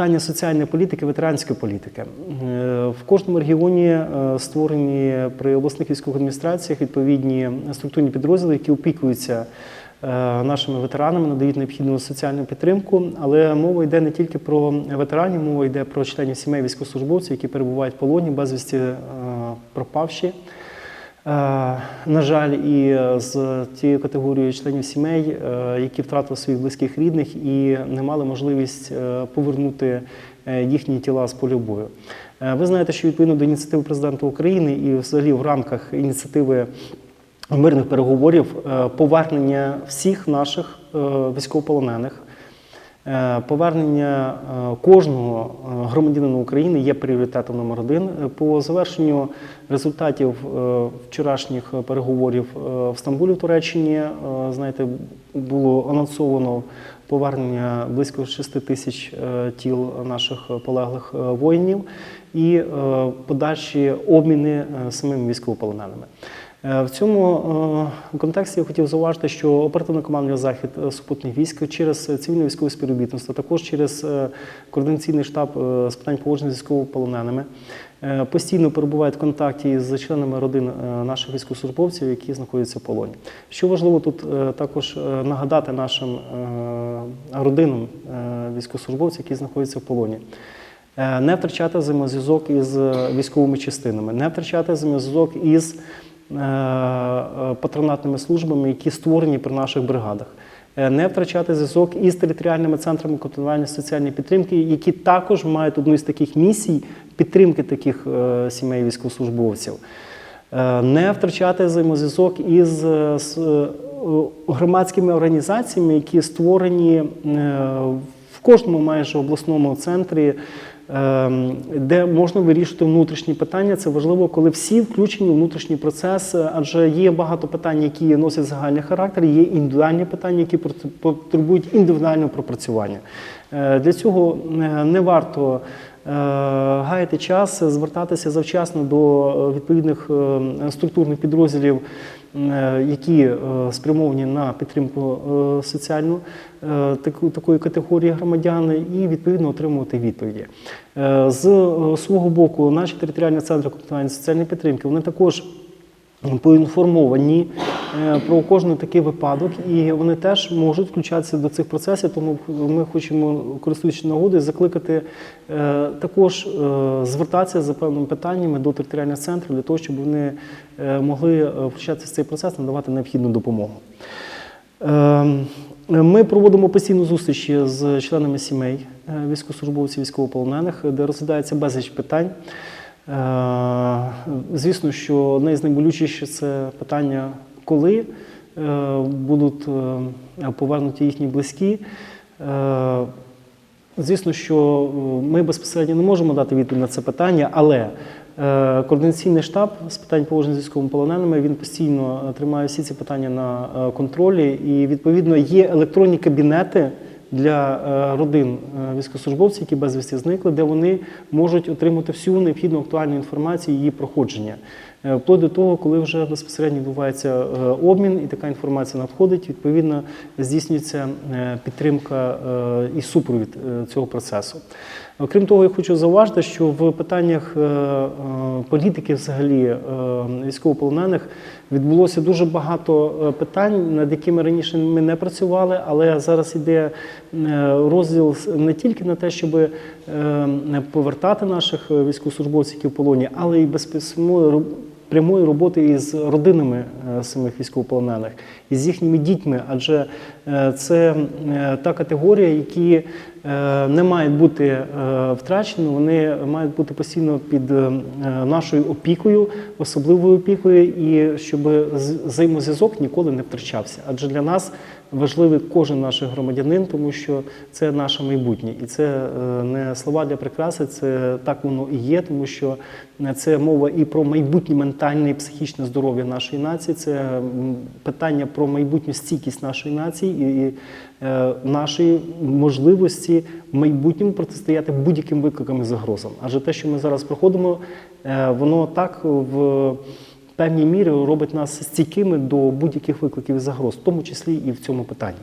питання соціальної політики, ветеранської політики. Е, В кожному регіоні е, створені при обласних військових адміністраціях відповідні структурні підрозділи, які опікуються е, нашими ветеранами, надають необхідну соціальну підтримку. Але мова йде не тільки про ветеранів, мова йде про членів сімей військовослужбовців, які перебувають в полоні, безвісті пропавші. Е, На жаль, і е, з тією категорією членів сімей, е, які втратили своїх близьких рідних і не мали можливість повернути їхні тіла з поля бою. Ви знаєте, що відповідно до ініціативи президента України і взагалі в рамках ініціативи мирних переговорів повернення всіх наших військовополонених. Е, Повернення е, кожного е, громадянина України є пріоритетом номер один. По завершенню результатів вчорашніх переговорів в Стамбулі в Туреччині, знаєте, було анонсовано повернення близько 6 тисяч тіл наших полеглих воїнів і подальші обміни самими військовополоненими. Е, В цьому е, контексті я хотів зауважити, що оперативна командний захід е, супутних військ через цивільне військове співробітництво, також через координаційний штаб з питань поводження з військовополоненими, постійно перебувають в контакті з членами родин наших військовослужбовців, які знаходяться в полоні. Що важливо тут також нагадати нашим родинам військовослужбовців, які знаходяться в полоні. Не втрачати взаємозв'язок із військовими частинами, не втрачати взаємозв'язок із патронатними службами, які створені при наших бригадах. Е, Не втрачати зв'язок із територіальними центрами контролювання соціальної підтримки, які також мають одну із таких місій підтримки таких е, сімей військовослужбовців. Е, Не втрачати взаємозв'язок із е, е, громадськими організаціями, які створені е, кожному майже обласному центрі, е, де можна вирішити внутрішні питання. Це важливо, коли всі включені в внутрішній процес, адже є багато питань, які носять загальний характер, є індивідуальні питання, які потребують індивідуального пропрацювання. Е, Для цього е, не варто гаяти час, звертатися завчасно до е, відповідних е, структурних підрозділів, е, які е, спрямовані на підтримку е, соціальну е, такої категорії громадян, і відповідно отримувати відповіді. Е, З е, свого боку, наші територіальні центри комплектування соціальної підтримки вони також поінформовані е, про кожен такий випадок, і вони теж можуть включатися до цих процесів. Тому ми хочемо, користуючись нагодою, закликати е, також е, звертатися за певними питаннями до територіальних центрів для того, щоб вони е, могли е, включатися в цей процес, надавати необхідну допомогу. Ем, Ми проводимо постійну зустрічі з членами сімей е, військовослужбовців, військовополонених, де розглядається безліч питань. Е, Звісно, що найболючіших це питання, коли е, будуть е, повернуті їхні близькі. Е, Звісно, що ми безпосередньо не можемо дати відповідь на це питання, але координаційний штаб з питань поводження з військовополоненими він постійно тримає всі ці питання на контролі, і відповідно є електронні кабінети для родин військовослужбовців, які безвісті зникли, де вони можуть отримати всю необхідну актуальну інформацію її проходження. Е, Вплоть до того, коли вже безпосередньо відбувається е, обмін і така інформація надходить, відповідно здійснюється е, підтримка і супровід цього процесу. Окрім того, я хочу зауважити, що в питаннях політики, взагалі військовополонених, відбулося дуже багато питань, над якими раніше ми не працювали, але зараз іде е, розділ не тільки на те, щоб повертати наших військовослужбовців, які в полоні, але й безпосередньо прямої роботи із родинами е, самих військовополонених, із їхніми дітьми, адже це е, та категорія, які е, не мають бути е, втрачені, вони мають бути постійно під е, нашою опікою, особливою опікою, і щоб взаємозв'язок ніколи не втрачався. Адже для нас важливий кожен наш громадянин, тому що це наше майбутнє, і це е, не слова для прикраси, це так воно і є, тому що е, це мова і про майбутнє ментальне і психічне здоров'я нашої нації, це питання про майбутню стійкість нашої нації і, е, нашої можливості в майбутньому протистояти будь-яким викликам і загрозам. Адже те, що ми зараз проходимо, е, воно так в певній мірі робить нас стійкими до будь-яких викликів і загроз, в тому числі і в цьому питанні.